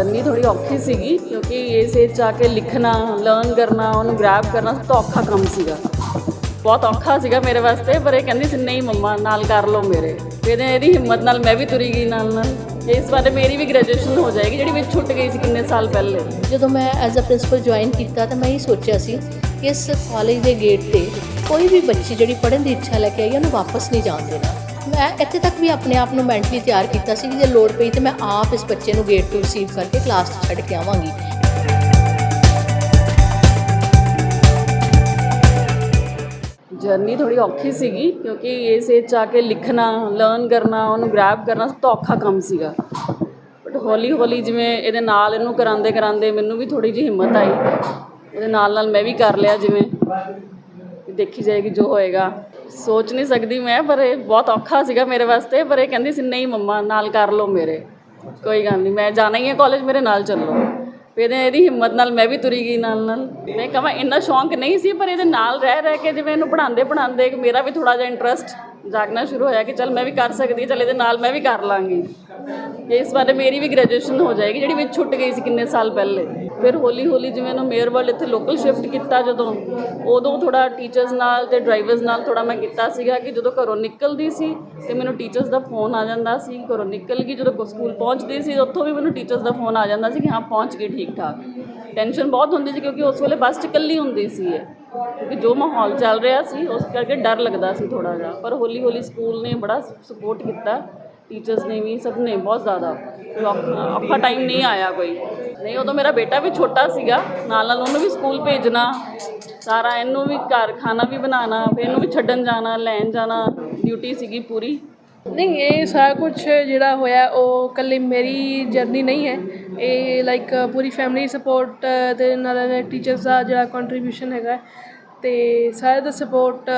Journey ਥੋੜੀ ਔਖੀ ਸੀਗੀ, ਕਿਉਂਕਿ ਇਸ ਏਜ 'ਚ ਆ ਕੇ ਲਿਖਣਾ ਲਰਨ ਕਰਨਾ, ਉਹਨੂੰ ਗ੍ਰੈਬ ਕਰਨਾ ਸਭ ਤੋਂ ਔਖਾ ਕੰਮ ਸੀਗਾ। ਬਹੁਤ ਔਖਾ ਸੀਗਾ ਮੇਰੇ ਵਾਸਤੇ, ਪਰ ਇਹ ਕਹਿੰਦੀ ਸੀ, ਨਹੀਂ ਮੰਮਾ, ਨਾਲ ਕਰ ਲਓ ਮੇਰੇ। ਫਿਰ ਇਹਦੀ ਹਿੰਮਤ ਨਾਲ ਮੈਂ ਵੀ ਤੁਰੀ ਗਈ ਨਾਲ ਨਾਲ। ਇਸ ਵਾਰ ਮੇਰੀ ਵੀ ਗ੍ਰੈਜੂਏਸ਼ਨ ਹੋ ਜਾਏਗੀ, ਜਿਹੜੀ ਵਿੱਚ ਛੁੱਟ ਗਈ ਸੀ ਕਿੰਨੇ ਸਾਲ ਪਹਿਲੇ। ਜਦੋਂ ਮੈਂ ਐਜ਼ ਅ ਪ੍ਰਿੰਸੀਪਲ ਜੁਆਇਨ ਕੀਤਾ ਤਾਂ ਮੈਂ ਇਹ ਸੋਚਿਆ ਸੀ ਕਿ ਇਸ ਕਾਲਜ ਦੇ ਗੇਟ ਤੇ ਕੋਈ ਵੀ ਬੱਚੀ ਜਿਹੜੀ ਪੜ੍ਹਨ ਦੀ ਇੱਛਾ ਲੈ ਕੇ ਆਈ ਉਹਨੂੰ ਵਾਪਸ ਨਹੀਂ ਜਾਣ ਦੇਣਾ। ਮੈਂ ਇੱਥੇ ਤੱਕ ਵੀ ਆਪਣੇ ਆਪ ਨੂੰ ਮੈਂਟਲੀ ਤਿਆਰ ਕੀਤਾ ਸੀ ਕਿ ਜੇ ਲੋੜ ਪਈ ਤੇ ਮੈਂ ਆਪ ਇਸ ਬੱਚੇ ਨੂੰ ਗੇਟ ਤੋਂ ਰਿਸੀਵ ਕਰਕੇ ਕਲਾਸ 'ਚ ਛੱਡ ਕੇ ਆਵਾਂਗੀ। ਜਰਨੀ ਥੋੜੀ ਔਖੀ ਸੀਗੀ ਕਿਉਂਕਿ ਇਸ ਏਜ 'ਚ ਆ ਕੇ ਲਿਖਣਾ ਲਰਨ ਕਰਨਾ, ਉਹਨੂੰ ਗ੍ਰੈਬ ਕਰਨਾ ਸਭ ਤੋਂ ਔਖਾ ਕੰਮ ਸੀਗਾ। ਬਟ ਹੌਲੀ ਹੌਲੀ ਜਿਵੇਂ ਇਹਦੇ ਨਾਲ ਇਹਨੂੰ ਕਰਾਉਂਦੇ ਕਰਾਉਂਦੇ ਮੈਨੂੰ ਵੀ ਥੋੜੀ ਜਿਹੀ ਹਿੰਮਤ ਆਈ। ਉਹਦੇ ਨਾਲ ਨਾਲ ਮੈਂ ਵੀ ਕਰ ਲਿਆ ਜਿਵੇਂ। ਦੇਖੀ ਜਾਏਗੀ ਜੋ ਹੋਏਗਾ। ਸੋਚ ਨਹੀਂ ਸਕਦੀ ਮੈਂ, ਪਰ ਇਹ ਬਹੁਤ ਔਖਾ ਸੀਗਾ ਮੇਰੇ ਵਾਸਤੇ, ਪਰ ਇਹ ਕਹਿੰਦੀ ਸੀ, ਨਹੀਂ ਮੰਮਾ, ਨਾਲ ਕਰ ਲਓ ਮੇਰੇ। ਕੋਈ ਗੱਲ ਨਹੀਂ, ਮੈਂ ਜਾਣਾ ਹੀ ਹੈ ਕਾਲਜ ਮੇਰੇ ਨਾਲ ਚੱਲੋ। ਫਿਰ ਇਹਦੀ ਹਿੰਮਤ ਨਾਲ ਮੈਂ ਵੀ ਤੁਰੀ ਗਈ ਨਾਲ ਨਾਲ। ਮੈਂ ਕਹਾਂ, ਇੰਨਾ ਸ਼ੌਂਕ ਨਹੀਂ ਸੀ, ਪਰ ਇਹਦੇ ਨਾਲ ਰਹਿ ਰਹਿ ਕੇ ਜਿਵੇਂ ਇਹਨੂੰ ਪੜ੍ਹਾਉਂਦੇ ਪੜ੍ਹਾਉਂਦੇ ਮੇਰਾ ਵੀ ਥੋੜਾ ਜਿਹਾ ਇੰਟਰਸਟ ਜਾਗਣਾ ਸ਼ੁਰੂ ਹੋਇਆ ਕਿ ਚੱਲ ਮੈਂ ਵੀ ਕਰ ਸਕਦੀ ਹਾਂ ਚੱਲ ਇਹਦੇ ਨਾਲ ਮੈਂ ਵੀ ਕਰ ਲਾਂਗੀ। ਇਸ ਬਾਰੇ ਮੇਰੀ ਵੀ ਗ੍ਰੈਜੂਏਸ਼ਨ ਹੋ ਜਾਏਗੀ, ਜਿਹੜੀ ਵਿੱਚ ਛੁੱਟ ਗਈ ਸੀ ਕਿੰਨੇ ਸਾਲ ਪਹਿਲੇ। ਫਿਰ ਹੌਲੀ ਹੌਲੀ ਜਿਵੇਂ ਇਹਨੂੰ ਮੇਅਰ ਵਰਲਡ ਇੱਥੇ ਲੋਕਲ ਸ਼ਿਫਟ ਕੀਤਾ ਜਦੋਂ, ਉਦੋਂ ਥੋੜਾ ਟੀਚਰਸ ਨਾਲ ਤੇ ਡਰਾਈਵਰਸ ਨਾਲ ਥੋੜਾ ਮੈਂ ਕੀਤਾ ਸੀਗਾ ਕਿ ਜਦੋਂ ਘਰੋਂ ਨਿਕਲਦੀ ਸੀ ਤੇ ਮੈਨੂੰ ਟੀਚਰਸ ਦਾ ਫੋਨ ਆ ਜਾਂਦਾ ਸੀ, ਘਰੋਂ ਨਿਕਲ ਗਈ, ਜਦੋਂ ਸਕੂਲ ਪਹੁੰਚਦੀ ਸੀ, ਉੱਥੋਂ ਵੀ ਮੈਨੂੰ ਟੀਚਰਸ ਦਾ ਫੋਨ ਆ ਜਾਂਦਾ ਸੀ ਕਿ ਹਾਂ, ਪਹੁੰਚ ਗਈ ਠੀਕ ਠਾਕ। ਟੈਨਸ਼ਨ ਬਹੁਤ ਹੁੰਦੀ ਸੀ ਕਿਉਂਕਿ ਉਸ ਵੇਲੇ ਬੱਸ 'ਚ ਇਕੱਲੀ ਹੁੰਦੀ ਸੀ ਇਹ। ਜੋ ਮਾਹੌਲ ਚੱਲ ਰਿਹਾ ਸੀ, ਉਸ ਕਰਕੇ ਡਰ ਲੱਗਦਾ ਸੀ ਥੋੜਾ ਜਿਹਾ। ਪਰ ਹੌਲੀ ਹੌਲੀ ਸਕੂਲ ਨੇ ਬੜਾ ਸਪੋਰਟ ਕੀਤਾ। ਟੀਚਰਸ ਨੇ ਵੀ, ਸਭ ਨੇ ਬਹੁਤ ਜ਼ਿਆਦਾ। ਕੋਈ ਔਖਾ ਟਾਈਮ ਨਹੀਂ ਆਇਆ ਕੋਈ। ਨਹੀਂ, ਉਦੋਂ ਮੇਰਾ ਬੇਟਾ ਵੀ ਛੋਟਾ ਸੀਗਾ, ਨਾਲ ਨਾਲ ਉਹਨੂੰ ਵੀ ਸਕੂਲ ਭੇਜਣਾ, ਸਾਰਾ ਇਹਨੂੰ ਵੀ ਘਰ ਖਾਣਾ ਵੀ ਬਣਾਉਣਾ, ਫਿਰ ਇਹਨੂੰ ਵੀ ਛੱਡਣ ਜਾਣਾ, ਲੈਣ ਜਾਣਾ ਡਿਊਟੀ ਸੀਗੀ ਪੂਰੀ। ਨਹੀਂ, ਇਹ ਸਾਰਾ ਕੁਝ ਜਿਹੜਾ ਹੋਇਆ, ਉਹ ਇਕੱਲੀ ਮੇਰੀ ਜਰਨੀ ਨਹੀਂ ਹੈ। ਇਹ ਲਾਈਕ ਪੂਰੀ ਫੈਮਿਲੀ ਸਪੋਰਟ ਦੇ ਨਾਲ ਟੀਚਰਸ ਦਾ ਜਿਹੜਾ ਕੰਟਰੀਬਿਊਸ਼ਨ ਹੈਗਾ, ਤੇ ਸਾਰੇ ਦਾ ਸਪੋਰਟ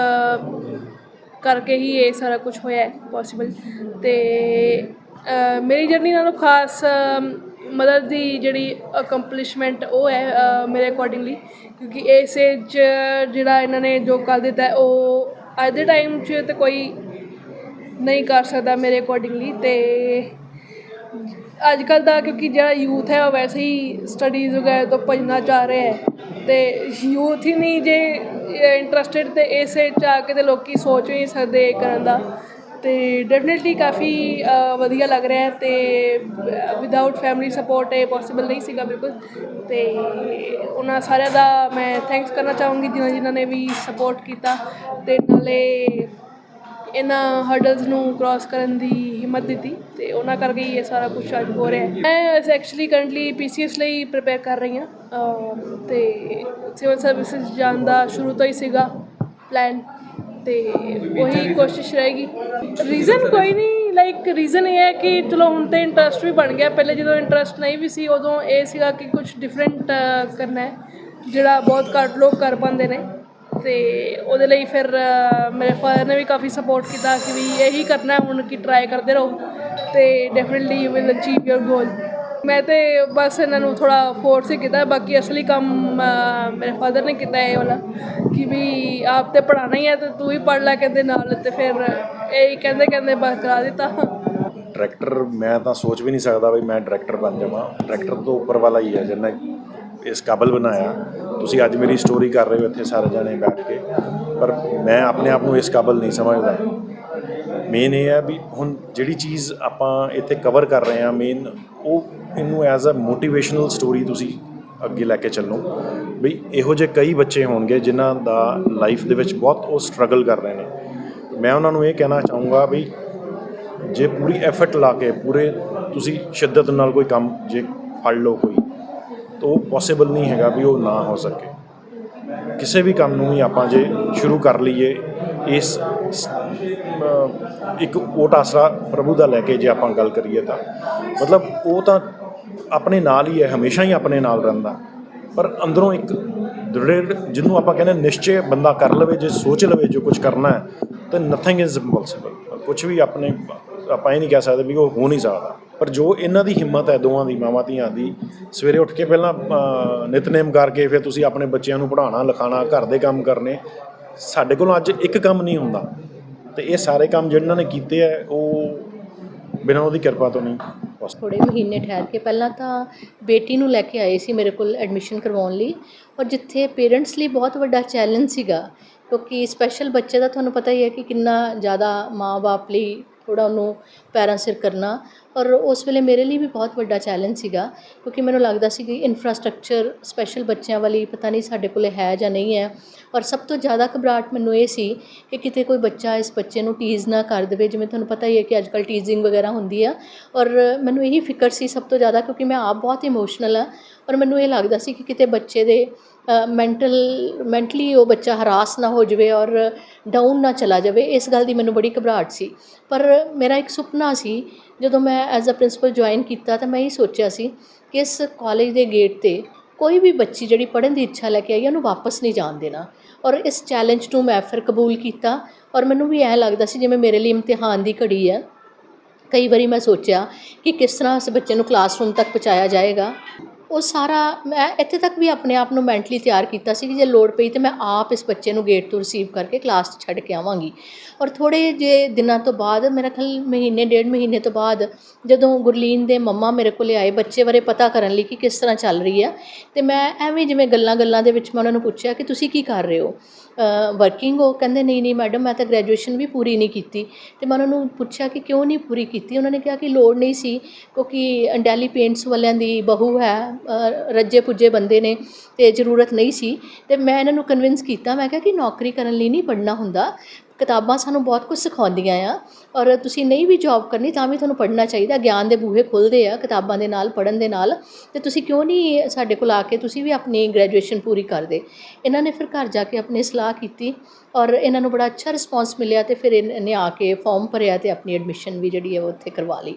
ਕਰਕੇ ਹੀ ਇਹ ਸਾਰਾ ਕੁਝ ਹੋਇਆ ਪੋਸੀਬਲ ਤੇ ਮੇਰੀ ਜਰਨੀ ਨਾਲੋਂ ਖਾਸ ਮਦਰ ਦੀ ਜਿਹੜੀ ਅਕੰਪਲਿਸ਼ਮੈਂਟ ਉਹ ਹੈ ਮੇਰੇ ਅਕੋਰਡਿੰਗਲੀ ਕਿਉਂਕਿ ਇਸ ਏਜ ਜਿਹੜਾ ਇਹਨਾਂ ਨੇ ਜੋ ਕਰ ਦਿੱਤਾ ਉਹ ਅੱਜ ਦੇ ਟਾਈਮ 'ਚ ਤੇ ਕੋਈ ਨਹੀਂ ਕਰ ਸਕਦਾ ਮੇਰੇ ਅਕੋਰਡਿੰਗਲੀ ਤੇ ਅੱਜ ਕੱਲ ਦਾ ਕਿਉਂਕਿ ਜਿਹੜਾ ਯੂਥ ਹੈ ਉਹ ਵੈਸੇ ਹੀ ਸਟੱਡੀਜ਼ ਵਗੈਰਾ ਤੋਂ ਭੱਜਣਾ ਚਾਹ ਰਿਹਾ ਹੈ ਤੇ ਯੂਥ ਹੀ ਨਹੀਂ ਜੇ ਇੰਟਰਸਟਿਡ ਤੇ ਇਸ 'ਚ ਆ ਕੇ ਤੇ ਲੋਕੀ ਸੋਚ ਵੀ ਨਹੀਂ ਸਕਦੇ ਇਹ ਕਰਨ ਦਾ। ਤੇ ਡੈਫੀਨਿਟਲੀ ਕਾਫੀ ਵਧੀਆ ਲੱਗ ਰਿਹਾ ਹੈ ਤੇ ਵਿਦਆਊਟ ਫੈਮਿਲੀ ਸਪੋਰਟ ਇਹ ਪੋਸੀਬਲ ਨਹੀਂ ਸੀਗਾ ਬਿਲਕੁਲ। ਤੇ ਉਹਨਾਂ ਸਾਰਿਆਂ ਦਾ ਮੈਂ ਥੈਂਕਸ ਕਰਨਾ ਚਾਹੂੰਗੀ ਜਿਨ੍ਹਾਂ ਜਿਨ੍ਹਾਂ ਨੇ ਵੀ ਸਪੋਰਟ ਕੀਤਾ ਤੇ ਨਾਲੇ ਇਹਨਾਂ ਹਰਡਲਸ ਨੂੰ ਕ੍ਰਾਸ ਕਰਨ ਦੀ ਹਿੰਮਤ ਦਿੱਤੀ। ਤੇ ਉਹਨਾਂ ਕਰਕੇ ਹੀ ਇਹ ਸਾਰਾ ਕੁਝ ਅੱਜ ਹੋ ਰਿਹਾ ਹੈ। ਮੈਂ ਐਕਚੁਅਲੀ ਕਰੰਟਲੀ ਪੀਸੀਐਸ ਲਈ ਪ੍ਰਿਪੇਅਰ ਕਰ ਰਹੀ ਹਾਂ। ਅਹ ਤੇ ਸਿਵਲ ਸਰਵਿਸਿਜ਼ ਜਾਣ ਦਾ ਸ਼ੁਰੂ ਤੋਂ ਹੀ ਸੀਗਾ ਪਲਾਨ ਤੇ ਉਹੀ ਕੋਸ਼ਿਸ਼ ਰਹੇਗੀ। ਰੀਜ਼ਨ ਕੋਈ ਨਹੀਂ ਲਾਈਕ ਰੀਜ਼ਨ ਇਹ ਹੈ ਕਿ ਚਲੋ ਹੁਣ ਤੇ ਇੰਟਰਸਟ ਵੀ ਬਣ ਗਿਆ। ਪਹਿਲੇ ਜਦੋਂ ਇੰਟਰਸਟ ਨਹੀਂ ਵੀ ਸੀ, ਉਦੋਂ ਇਹ ਸੀਗਾ ਕਿ ਕੁਝ ਡਿਫਰੈਂਟ ਕਰਨਾ ਹੈ, ਜਿਹੜਾ ਬਹੁਤ ਘੱਟ ਲੋਕ ਕਰ ਪਾਉਂਦੇ ਨੇ। ਤੇ ਉਹਦੇ ਲਈ ਫਿਰ ਮੇਰੇ ਫਾਦਰ ਨੇ ਵੀ ਕਾਫੀ ਸਪੋਰਟ ਕੀਤਾ ਕਿ ਵੀ ਇਹੀ ਕਰਨਾ ਹੁਣ ਕਿ ਟਰਾਈ ਕਰਦੇ ਰਹੋ। ਤੇ definitely you will achieve your goal ਮੈਂ ਤੇ ਬਸ ਇਹਨਾਂ ਨੂੰ ਥੋੜਾ ਫੋਰਸ ਹੀ ਕੀਤਾ, ਬਾਕੀ ਅਸਲੀ ਕੰਮ ਮੇਰੇ ਫਾਦਰ ਨੇ ਕੀਤਾ ਇਹ ਵਾਲਾ ਕਿ ਵੀ ਆਪ ਤੇ ਪੜਾਣਾ ਹੀ ਹੈ ਤੇ ਤੂੰ ਹੀ ਪੜ ਲੈ ਕਹਿੰਦੇ ਨਾਲ ਤੇ ਫਿਰ ਇਹ ਕਹਿੰਦੇ ਕਹਿੰਦੇ ਬਸ ਕਰਾ ਦਿੱਤਾ। ਡਾਇਰੈਕਟਰ ਮੈਂ ਤਾਂ ਸੋਚ ਵੀ ਨਹੀਂ ਸਕਦਾ ਵੀ ਮੈਂ ਡਾਇਰੈਕਟਰ ਬਣ ਜਾਵਾਂ। ਡਾਇਰੈਕਟਰ ਤੋਂ ਉੱਪਰ ਵਾਲਾ ਹੀ ਹੈ ਜਿਹਨੇ ਇਸ ਕਾਬਲ ਬਣਾਇਆ। ਤੁਸੀਂ ਅੱਜ ਮੇਰੀ ਸਟੋਰੀ ਕਰ ਰਹੇ ਹੋ ਇੱਥੇ ਸਾਰੇ ਜਣੇ ਬੈਠ ਕੇ। ਪਰ ਮੈਂ ਆਪਣੇ ਆਪ ਨੂੰ ਇਸ ਕਾਬਲ ਨਹੀਂ ਸਮਝਦਾ। ਮੇਨ ਇਹ ਹੈ ਵੀ ਹੁਣ ਜਿਹੜੀ ਚੀਜ਼ ਆਪਾਂ ਇੱਥੇ ਕਵਰ ਕਰ ਰਹੇ ਹਾਂ ਮੇਨ ਉਹ ਇਹਨੂੰ ਐਜ਼ ਅ ਮੋਟੀਵੇਸ਼ਨਲ ਸਟੋਰੀ ਤੁਸੀਂ ਅੱਗੇ ਲੈ ਕੇ ਚੱਲੋ। ਵੀ ਇਹੋ ਜਿਹੇ ਕਈ ਬੱਚੇ ਹੋਣਗੇ ਜਿਨ੍ਹਾਂ ਦਾ ਲਾਈਫ ਦੇ ਵਿੱਚ ਬਹੁਤ ਉਹ ਸਟਰਗਲ ਕਰ ਰਹੇ ਨੇ। ਮੈਂ ਉਹਨਾਂ ਨੂੰ ਇਹ ਕਹਿਣਾ ਚਾਹੂੰਗਾ ਵੀ ਜੇ ਪੂਰੀ ਐਫਰਟ ਲਾ ਕੇ, ਪੂਰੇ ਤੁਸੀਂ ਸ਼ਿੱਦਤ ਨਾਲ ਕੋਈ ਕੰਮ ਜੇ ਫੜ ਲਓ ਕੋਈ, ਤਾਂ ਉਹ ਪੋਸੀਬਲ ਨਹੀਂ ਹੈਗਾ ਵੀ ਉਹ ਨਾ ਹੋ ਸਕੇ। ਕਿਸੇ ਵੀ ਕੰਮ ਨੂੰ ਵੀ ਆਪਾਂ ਜੇ ਸ਼ੁਰੂ ਕਰ ਲਈਏ, ਇਸ ਇੱਕ ਓਟ ਆਸਰਾ ਪ੍ਰਭੂ ਦਾ ਲੈ ਕੇ ਜੇ ਆਪਾਂ ਗੱਲ ਕਰੀਏ ਤਾਂ। ਮਤਲਬ ਉਹ ਤਾਂ ਆਪਣੇ ਨਾਲ ਹੀ ਹੈ, ਹਮੇਸ਼ਾ ਹੀ ਆਪਣੇ ਨਾਲ ਰਹਿੰਦਾ। ਪਰ ਅੰਦਰੋਂ ਇੱਕ ਦ੍ਰਿੜ ਜਿਹਨੂੰ ਆਪਾਂ ਕਹਿੰਦੇ ਨਿਸ਼ਚੈ ਬੰਦਾ ਕਰ ਲਵੇ, ਜੇ ਸੋਚ ਲਵੇ ਜੋ ਕੁਝ ਕਰਨਾ ਹੈ, ਤਾਂ ਨਥਿੰਗ ਇਜ਼ ਇੰਪੋਸੀਬਲ ਕੁਝ ਵੀ ਆਪਣੇ, ਆਪਾਂ ਇਹ ਨਹੀਂ ਕਹਿ ਸਕਦੇ ਵੀ ਉਹ ਹੋ ਨਹੀਂ ਸਕਦਾ। ਪਰ ਜੋ ਇਹਨਾਂ ਦੀ ਹਿੰਮਤ ਹੈ, ਦੋਵਾਂ ਦੀ, ਮਾਵਾਂ ਧੀਆਂ ਦੀ, ਸਵੇਰੇ ਉੱਠ ਕੇ ਪਹਿਲਾਂ ਨਿਤਨੇਮ ਕਰਕੇ ਫਿਰ ਤੁਸੀਂ ਆਪਣੇ ਬੱਚਿਆਂ ਨੂੰ ਪੜ੍ਹਾਉਣਾ, ਲਿਖਾਉਣਾ, ਘਰ ਦੇ ਕੰਮ ਕਰਨੇ, ਸਾਡੇ ਕੋਲ ਅੱਜ ਇੱਕ ਕੰਮ ਨਹੀਂ ਹੁੰਦਾ। ਤੇ ਇਹ ਸਾਰੇ ਕੰਮ ਜਿਹਨਾਂ ਨੇ ਕੀਤੇ ਆ, ਉਹ ਬਿਨਾਂ ਉਹਦੀ ਕਿਰਪਾ ਤੋਂ ਨਹੀਂ possible। ਥੋੜੇ ਮਹੀਨੇ ਠਹਿਰ ਕੇ ਪਹਿਲਾਂ ਤਾਂ ਬੇਟੀ ਨੂੰ ਲੈ ਕੇ ਆਏ ਸੀ ਮੇਰੇ ਕੋਲ ਐਡਮਿਸ਼ਨ ਕਰਵਾਉਣ ਲਈ ਔਰ ਜਿੱਥੇ ਪੇਰੈਂਟਸ ਲਈ ਬਹੁਤ ਵੱਡਾ ਚੈਲੰਜ ਸੀਗਾ, ਕਿਉਂਕਿ ਸਪੈਸ਼ਲ ਬੱਚੇ ਦਾ ਤੁਹਾਨੂੰ ਪਤਾ ਹੀ ਹੈ ਕਿ ਕਿੰਨਾ ਜ਼ਿਆਦਾ ਮਾਂ-ਬਾਪ ਲਈ ਥੋੜਾ ਉਹਨੂੰ ਪੈਰਾਂ ਸਿਰ ਕਰਨਾ। ਔਰ ਉਸ ਵੇਲੇ ਮੇਰੇ ਲਈ ਵੀ ਬਹੁਤ ਵੱਡਾ ਚੈਲੰਜ ਸੀਗਾ, ਕਿਉਂਕਿ ਮੈਨੂੰ ਲੱਗਦਾ ਸੀ ਕਿ ਇਨਫਰਾਸਟ੍ਰਕਚਰ ਸਪੈਸ਼ਲ ਬੱਚਿਆਂ ਵਾਲੀ ਪਤਾ ਨਹੀਂ ਸਾਡੇ ਕੋਲੇ ਹੈ ਜਾਂ ਨਹੀਂ ਹੈ। ਔਰ ਸਭ ਤੋਂ ਜ਼ਿਆਦਾ ਘਬਰਾਹਟ ਮੈਨੂੰ ਇਹ ਸੀ ਕਿ ਕਿਤੇ ਕੋਈ ਬੱਚਾ ਇਸ ਬੱਚੇ ਨੂੰ ਟੀਜ਼ ਨਾ ਕਰ ਦੇਵੇ। ਜਿਵੇਂ ਤੁਹਾਨੂੰ ਪਤਾ ਹੀ ਹੈ ਕਿ ਅੱਜਕੱਲ ਟੀਜ਼ਿੰਗ ਵਗੈਰਾ ਹੁੰਦੀ ਆ। ਔਰ ਮੈਨੂੰ ਇਹੀ ਫਿਕਰ ਸੀ ਸਭ ਤੋਂ ਜ਼ਿਆਦਾ, ਕਿਉਂਕਿ ਮੈਂ ਆਪ ਬਹੁਤ ਇਮੋਸ਼ਨਲ ਆ ਔਰ ਮੈਨੂੰ ਇਹ ਲੱਗਦਾ ਸੀ ਕਿ ਕਿਤੇ ਬੱਚੇ ਦੇ ਮੈਂਟਲ ਮੈਂਟਲੀ ਉਹ ਬੱਚਾ ਹਰਾਸ ਨਾ ਹੋ ਜਾਵੇ ਔਰ ਡਾਊਨ ਨਾ ਚਲਾ ਜਾਵੇ, ਇਸ ਗੱਲ ਦੀ ਮੈਨੂੰ ਬੜੀ ਘਬਰਾਹਟ ਸੀ। ਪਰ ਮੇਰਾ ਇੱਕ ਸੁਪਨਾ ਸੀ, ਜਦੋਂ ਮੈਂ ਐਜ਼ ਅ ਪ੍ਰਿੰਸੀਪਲ ਜੁਆਇਨ ਕੀਤਾ ਤਾਂ ਮੈਂ ਇਹ ਸੋਚਿਆ ਸੀ ਕਿ ਇਸ ਕਾਲਜ ਦੇ ਗੇਟ ਤੇ ਕੋਈ ਵੀ ਬੱਚੀ ਜਿਹੜੀ ਪੜ੍ਹਨ ਦੀ ਇੱਛਾ ਲੈ ਕੇ ਆਈ ਉਹਨੂੰ ਵਾਪਸ ਨਹੀਂ ਜਾਣ ਦੇਣਾ। ਔਰ ਇਸ ਚੈਲੰਜ ਨੂੰ ਮੈਂ ਫਿਰ ਕਬੂਲ ਕੀਤਾ ਔਰ ਮੈਨੂੰ ਵੀ ਐਂ ਲੱਗਦਾ ਸੀ ਜਿਵੇਂ ਮੇਰੇ ਲਈ ਇਮਤਿਹਾਨ ਦੀ ਘੜੀ ਹੈ। ਕਈ ਵਾਰੀ ਮੈਂ ਸੋਚਿਆ ਕਿ ਕਿਸ ਤਰ੍ਹਾਂ ਇਸ ਬੱਚੇ ਨੂੰ ਕਲਾਸਰੂਮ ਤੱਕ ਪਹੁੰਚਾਇਆ ਜਾਏਗਾ। ਉਹ ਸਾਰਾ, ਮੈਂ ਇੱਥੇ ਤੱਕ ਵੀ ਆਪਣੇ ਆਪ ਨੂੰ ਮੈਂਟਲੀ ਤਿਆਰ ਕੀਤਾ ਸੀ ਕਿ ਜੇ ਲੋੜ ਪਈ ਤੇ ਮੈਂ ਆਪ ਇਸ ਬੱਚੇ ਨੂੰ ਗੇਟ ਤੋਂ ਰਿਸੀਵ ਕਰਕੇ ਕਲਾਸ 'ਚ ਛੱਡ ਕੇ ਆਵਾਂਗੀ। ਔਰ ਥੋੜੇ ਜੇ ਦਿਨਾਂ ਤੋਂ ਬਾਅਦ, ਮੇਰਾ ਖਿਆਲ ਮਹੀਨੇ, ਡੇਢ ਮਹੀਨੇ ਤੋਂ ਬਾਅਦ ਜਦੋਂ ਗੁਰਲੀਨ ਦੇ ਮੰਮਾ ਮੇਰੇ ਕੋਲੇ ਆਏ ਬੱਚੇ ਬਾਰੇ ਪਤਾ ਕਰਨ ਲਈ ਕਿ ਕਿਸ ਤਰ੍ਹਾਂ ਚੱਲ ਰਹੀ ਹੈ ਤੇ ਮੈਂ ਐਵੇਂ ਜਿਵੇਂ ਗੱਲਾਂ ਗੱਲਾਂ ਦੇ ਵਿੱਚ ਮੈਂ ਉਹਨਾਂ ਨੂੰ ਪੁੱਛਿਆ ਕਿ ਤੁਸੀਂ ਕੀ ਕਰ ਰਹੇ ਹੋ? ਵਰਕਿੰਗ ਹੋ? ਕਹਿੰਦੇ ਨਹੀਂ ਨਹੀਂ ਮੈਡਮ, ਮੈਂ ਤਾਂ ਗ੍ਰੈਜੂਏਸ਼ਨ ਵੀ ਪੂਰੀ ਨਹੀਂ ਕੀਤੀ। ਤੇ ਮੈਂ ਉਹਨਾਂ ਨੂੰ ਪੁੱਛਿਆ ਕਿ ਕਿਉਂ ਨਹੀਂ ਪੂਰੀ ਕੀਤੀ? ਉਹਨਾਂ ਨੇ ਕਿਹਾ ਕਿ ਲੋੜ ਨਹੀਂ ਸੀ, ਕਿਉਂਕਿ ਅੰਡੈਲੀ ਪੇਂਟਸ ਵਾਲਿਆਂ ਦੀ ਬਹੂ ਹੈ ਰੱਜੇ ਪੁੱਜੇ ਬੰਦੇ ਨੇ ਤੇ ਜ਼ਰੂਰਤ ਨਹੀਂ ਸੀ। ਤੇ ਮੈਂ ਇਹਨਾਂ ਨੂੰ ਕਨਵਿੰਸ ਕੀਤਾ। ਮੈਂ ਕਿਹਾ ਕਿ ਨੌਕਰੀ ਕਰਨ ਲਈ ਨਹੀਂ ਪੜ੍ਹਨਾ ਹੁੰਦਾ। ਕਿਤਾਬਾਂ ਸਾਨੂੰ ਬਹੁਤ ਕੁਝ ਸਿਖਾਉਂਦੀਆਂ ਆ। ਔਰ ਤੁਸੀਂ ਨਹੀਂ ਵੀ ਜੌਬ ਕਰਨੀ ਤਾਂ ਵੀ ਤੁਹਾਨੂੰ ਪੜ੍ਹਨਾ ਚਾਹੀਦਾ। ਗਿਆਨ ਦੇ ਬੂਹੇ ਖੁੱਲ੍ਹਦੇ ਆ ਕਿਤਾਬਾਂ ਦੇ ਨਾਲ, ਪੜ੍ਹਨ ਦੇ ਨਾਲ। ਤੇ ਤੁਸੀਂ ਕਿਉਂ ਨਹੀਂ ਸਾਡੇ ਕੋਲ ਆ ਕੇ ਤੁਸੀਂ ਵੀ ਆਪਣੀ ਗ੍ਰੈਜੂਏਸ਼ਨ ਪੂਰੀ ਕਰਦੇ? ਇਹਨਾਂ ਨੇ ਫਿਰ ਘਰ ਜਾ ਕੇ ਆਪਣੀ ਸਲਾਹ ਕੀਤੀ ਔਰ ਇਹਨਾਂ ਨੂੰ ਬੜਾ ਅੱਛਾ ਰਿਸਪੌਂਸ ਮਿਲਿਆ ਤੇ ਫਿਰ ਇਹਨੇ ਆ ਕੇ ਫਾਰਮ ਭਰਿਆ ਤੇ ਆਪਣੀ ਐਡਮਿਸ਼ਨ ਵੀ ਜਿਹੜੀ ਹੈ ਉਹ ਉੱਥੇ ਕਰਵਾ ਲਈ।